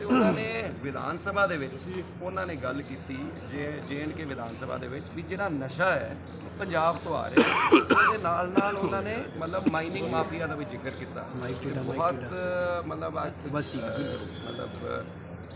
ਤੇ ਉਹਨਾਂ ਨੇ ਵਿਧਾਨ ਸਭਾ ਦੇ ਵਿੱਚ ਉਹਨਾਂ ਨੇ ਗੱਲ ਕੀਤੀ ਜੇ ਕੇ ਵਿਧਾਨ ਸਭਾ ਦੇ ਵਿੱਚ ਵੀ ਜਿਹੜਾ ਨਸ਼ਾ ਹੈ ਪੰਜਾਬ ਤੋਂ ਆ ਰਿਹਾ ਹੈ। ਉਹਦੇ ਨਾਲ ਨਾਲ ਉਹਨਾਂ ਨੇ ਮਤਲਬ ਮਾਈਨਿੰਗ ਮਾਫੀਆ ਦਾ ਵੀ ਜ਼ਿਕਰ ਕੀਤਾ। ਬਹੁਤ ਮਤਲਬ ਬਸ ਠੀਕ ਮਤਲਬ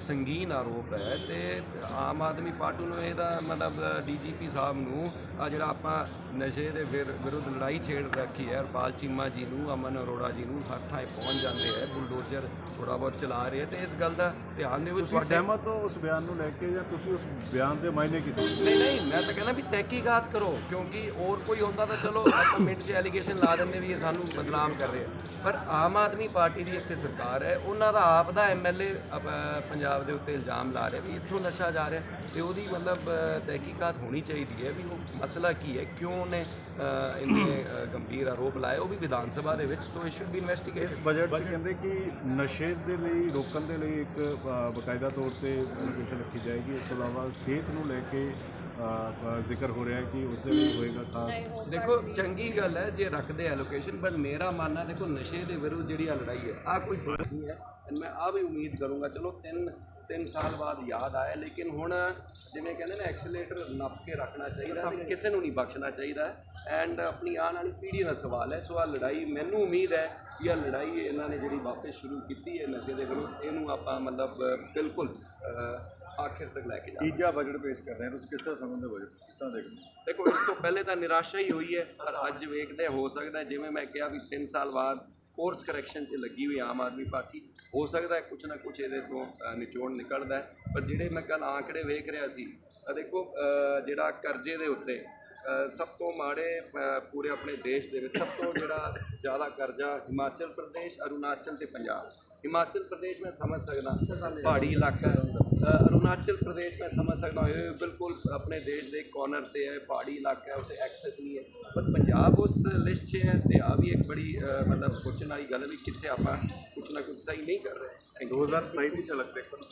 ਸੰਗੀਨ ਆਰੋਪ ਹੈ ਤੇ ਆਮ ਆਦਮੀ ਪਾਰਟੀ ਨੂੰ ਇਹਦਾ ਮਤਲਬ ਡੀਜੀਪੀ ਸਾਹਿਬ ਨੂੰ ਆ ਜਿਹੜਾ ਆਪਾਂ ਨਸ਼ੇ ਦੇ ਵਿਰ- ਵਿਰੁੱਧ ਲੜਾਈ ਛੇੜ ਰੱਖੀ ਹੈ ਹਰਪਾਲ ਚੀਮਾ ਜੀ ਨੂੰ ਅਮਨ ਅਰੋੜਾ ਜੀ ਨੂੰ ਹਰ ਥਾਂ ਪਹੁੰਚ ਜਾਂਦੇ ਹੈ ਬੁਲਡੋਜ਼ਰ ਥੋੜਾ ਬਹੁਤ ਚਲਾ ਰਹੇ ਤੇ ਇਸ ਗੱਲ ਦਾ ਧਿਆਨ ਦਿਓ ਵੀ ਤੁਸੀਂ ਸਹਿਮਤ ਹੋ ਉਸ ਬਿਆਨ ਨੂੰ ਲੈ ਕੇ ਜਾਂ ਤੁਸੀਂ ਉਸ ਬਿਆਨ ਦੇ ਮਾਇਨੇ ਕੀ ਸਮਝਦੇ ਨਹੀਂ ਨਹੀਂ ਮੈਂ ਤਾਂ ਕਹਿੰਦਾ ਵੀ ਤਹਿਕੀਕਾਤ ਕਰੋ ਕਿਉਂਕਿ ਹੋਰ ਕੋਈ ਹੁੰਦਾ ਤਾਂ ਚਲੋ ਆਪਾਂ ਮਿੰਟ 'ਚ ਐਲੀਗੇਸ਼ਨ ਲਾ ਦਿੰਦੇ ਵੀ ਇਹ ਸਾਨੂੰ ਬਦਨਾਮ ਕਰ ਰਹੇ ਪਰ ਆਮ ਆਦਮੀ ਪਾਰਟੀ ਦੀ ਇੱਥੇ ਸਰਕਾਰ ਹੈ ਉਹਨਾਂ ਦਾ ਆਪ ਦਾ ਐਮਐਲਏ ਪੰਜਾਬ ਦੇ ਉੱਤੇ ਇਲਜ਼ਾਮ ਲਾ ਰਿਹਾ ਵੀ ਇੱਥੋਂ ਨਸ਼ਾ ਜਾ ਰਿਹਾ ਤੇ ਉਹਦੀ ਮਤਲਬ ਤਹਿਕੀਕਾਤ ਹੋਣੀ ਚਾਹੀਦੀ ਹੈ ਵੀ ਉਹ ਮਸਲਾ ਕੀ ਹੈ ਕਿਉਂ ਉਹਨੇ ਅ, ਇੰਨੇ ਗੰਭੀਰ ਆਰੋਪ ਲਾਏ ਉਹ ਵੀ ਵਿਧਾਨ ਸਭਾ ਦੇ ਵਿੱਚ ਤੋਂ ਇਟ ਸ਼ੁੱਡ ਬੀ ਇਸ ਇਨਵੈਸਟੀਗੇਟਡ ਬਜਟ 'ਚ ਕਹਿੰਦੇ ਕਿ ਨਸ਼ੇ ਦੇ ਲਈ ਰੋਕਣ ਦੇ ਲਈ ਇੱਕ ਬਕਾਇਦਾ ਤੌਰ ਤੇ ਐਲੋਕੇਸ਼ਨ ਰੱਖੀ ਜਾਏਗੀ। ਇਸ ਤੋਂ ਇਲਾਵਾ ਸਿਹਤ ਨੂੰ ਲੈ ਕੇ ਜ਼ਿਕਰ ਹੋ ਰਿਹਾ ਹੈ ਕਿ ਉਸ ਲਈ ਹੋਏਗਾ ਖਾਸ। ਦੇਖੋ ਚੰਗੀ ਗੱਲ ਹੈ ਜੇ ਰੱਖਦੇ ਐਲੋਕੇਸ਼ਨ ਪਰ ਮੇਰਾ ਮੰਨਣਾ ਦੇਖੋ ਨਸ਼ੇ ਦੇ ਵਿਰੁੱਧ ਜਿਹੜੀ ਆ ਲੜਾਈ ਹੈ ਆ ਕੋਈ ਨਹੀਂ ਹੈ। ਮੈਂ ਆ ਵੀ ਉਮੀਦ ਕਰੂੰਗਾ ਚਲੋ ਤਿੰਨ ਤਿੰਨ ਸਾਲ ਬਾਅਦ ਯਾਦ ਆਇਆ ਲੇਕਿਨ ਹੁਣ ਜਿਵੇਂ ਕਹਿੰਦੇ ਨੇ ਐਕਸਲੇਟਰ ਨੱਪ ਕੇ ਰੱਖਣਾ ਚਾਹੀਦਾ ਕਿਸੇ ਨੂੰ ਨਹੀਂ ਬਖਸ਼ਣਾ ਚਾਹੀਦਾ ਐਂਡ ਆਪਣੀ ਆਉਣ ਵਾਲੀ ਪੀੜ੍ਹੀ ਦਾ ਸਵਾਲ ਹੈ ਸੋ ਆ ਲੜਾਈ ਮੈਨੂੰ ਉਮੀਦ ਹੈ ਕਿ ਇਹ ਲੜਾਈ ਇਹਨਾਂ ਨੇ ਜਿਹੜੀ ਵਾਪਸ ਸ਼ੁਰੂ ਕੀਤੀ ਹੈ ਨਸ਼ੇ ਦੇ ਵਿਰੁੱਧ ਇਹਨੂੰ ਆਪਾਂ ਮਤਲਬ ਬਿਲਕੁਲ ਆਖਿਰ ਤੱਕ ਲੈ ਕੇ ਜਾਵਾਂਗੇ ਤੀਜਾ ਬਜਟ ਪੇਸ਼ ਕਰ ਰਹੇ ਹੋ ਤੁਸੀਂ ਕਿਸ ਤਰ੍ਹਾਂ ਸਮਝਦੇ ਹੋ ਬਜਟ ਕਿਸ ਤਰ੍ਹਾਂ ਦੇਖਦੇ ਹੋ ਦੇਖੋ ਇਸ ਤੋਂ ਪਹਿਲੇ ਤਾਂ ਨਿਰਾਸ਼ਾ ਹੀ ਹੋਈ ਹੈ ਪਰ ਅੱਜ ਵੇਖਦੇ ਹਾਂ, ਸਕਦਾ ਜਿਵੇਂ ਮੈਂ ਕਿਹਾ ਵੀ 3 ਸਾਲ ਬਾਅਦ ਕੋਰਸ ਕਰੈਕਸ਼ਨ 'ਚ ਲੱਗੀ ਹੋਈ ਆਮ ਆਦਮੀ ਪਾਰਟੀ, ਹੋ ਸਕਦਾ ਹੈ ਕੁਝ ਨਾ ਕੁਝ ਇਹਦੇ ਤੋਂ ਨਿਚੋੜ ਨਿਕਲਦਾ ਹੈ, ਪਰ ਜਿਹੜੇ ਮੈਂ ਕੱਲ ਆંકੜੇ ਵੇਖ ਰਿਹਾ ਸੀ ਦੇਖੋ ਜਿਹੜਾ ਕਰਜ਼ੇ ਦੇ ਉੱਤੇ ਸਭ ਤੋਂ ਮਾੜੇ ਪੂਰੇ ਆਪਣੇ ਦੇਸ਼ ਦੇ ਵਿੱਚ ਸਭ ਤੋਂ ਜਿਹੜਾ ਜ਼ਿਆਦਾ ਕਰਜ਼ਾ ਹਿਮਾਚਲ ਪ੍ਰਦੇਸ਼, ਅਰੁਣਾਚਲ ਤੇ ਪੰਜਾਬ ਹਿਮਾਚਲ ਪ੍ਰਦੇਸ਼ ਮੈਂ ਸਮਝ ਸਕਦਾ ਪਹਾੜੀ ਇਲਾਕਾ ਹੈ। ਅਰੁਣਾਚਲ ਪ੍ਰਦੇਸ਼ ਮੈਂ ਸਮਝ ਸਕਦਾ ਇਹ ਬਿਲਕੁਲ ਆਪਣੇ ਦੇਸ਼ ਦੇ ਕੋਰਨਰ ਤੇ ਹੈ ਪਹਾੜੀ ਇਲਾਕਾ ਹੈ ਉੱਥੇ ਐਕਸੈਸ ਨਹੀਂ ਹੈ। ਪਰ ਪੰਜਾਬ ਉਸ ਲਿਸਟ 'ਚ ਹੈ ਤੇ ਆ ਵੀ ਇੱਕ ਬੜੀ ਮਤਲਬ ਸੋਚਣ ਵਾਲੀ ਗੱਲ ਵੀ ਕਿੱਥੇ ਆਪਾਂ ਕੁਝ ਨਾ ਕੁਝ ਸਹੀ ਨਹੀਂ ਕਰ ਰਹੇ। 2027 ਦੀ ਝਲਕ ਦੇਖਣ ਨੂੰ